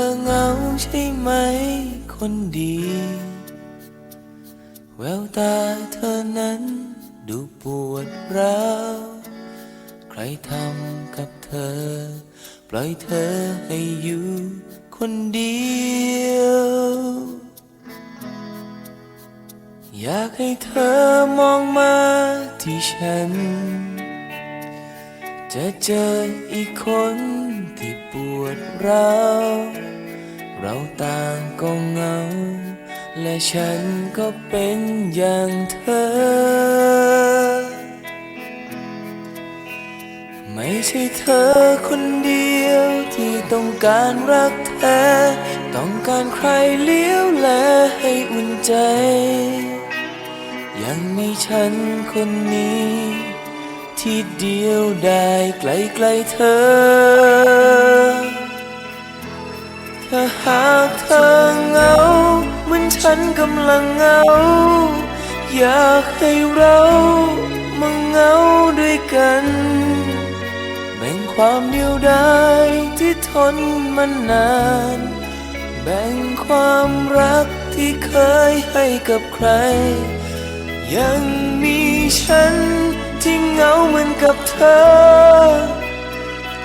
อเหงาใช่ไหมคนดี แววตาเธอนั้นดูปวดร้าว ใครทำกับเธอ ปล่อยเธอให้อยู่คนเดียว อยากให้เธอมองมาที่ฉัน จะเจออีกคนที่ปวดร้าวเราต่างก็เหงา และฉันก็เป็นอย่างเธอ ไม่ใช่เธอคนเดียวที่ต้องการรักแท้ ต้องการใครเลี้ยวแลให้อุ่นใจ ยังมีฉันคนนี้ ที่เดียวได้ไกลไกลเธอ ถ้าหากเธอเหงาเหมือนฉันกำลังเหงา อยากให้เรามาเหงาด้วยกัน แบ่งความเดียวดายที่ทนมันนาน แบ่งความรักที่เคยให้กับใคร ยังมีฉัน ที่เหงาเหมือนกับเธอ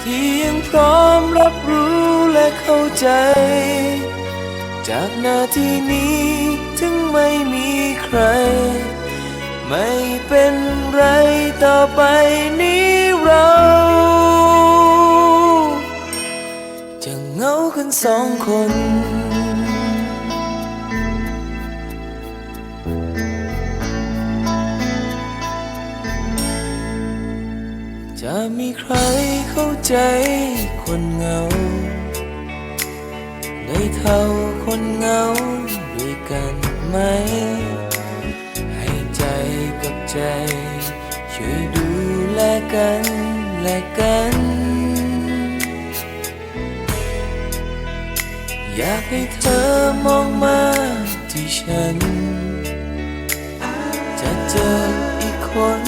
ที่ยังพร้อมรับรู้และเข้าใจ จากนาที่นี้ถึงไม่มีใคร ไม่เป็นไรต่อไปนี้เรา จะเหงากันสองคน จะมีใครเข้าใจคนเหงา ได้เท่าคนเหงาด้วยกันไหม ให้ใจกับใจ ช่วยดูแลกันและกัน อยากให้เธอมองมาที่ฉัน จะเจออีกคน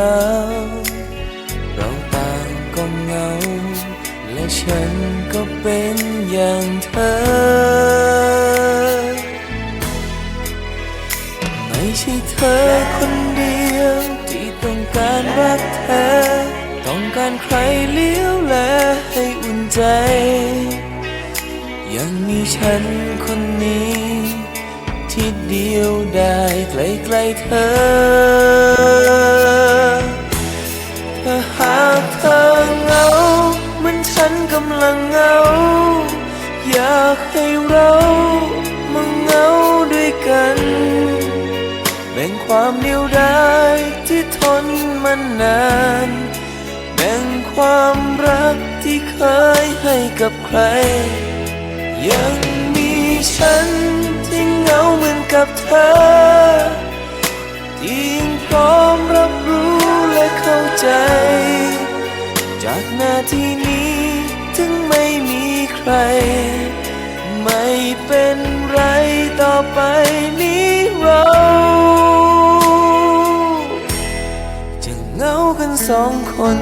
ราเราต่างก็เหงา และฉันก็เป็นอย่างเธอ ไม่ใช่เธอคนเดียว ที่ต้องการรักแท้ต้องการใครเลี้ยวแลให้อุ่นใจ ยังมีฉันคนนี้ ที่เดียวได้ใกล้ๆเธอ ให้เรามาเหงาด้วยกัน แบ่งความเดียวดายที่ทนมันนาน แบ่งความรักที่เคยให้กับใคร ยังมีฉันที่เหงาเหมือนกับเธอที่งพร้อมรับรู้และเข้าใจ จากหน้าที่นี้ถึงไม่มีใคร ไม่เป็นไรต่อไปนี้เรา จะเหงากันสองคน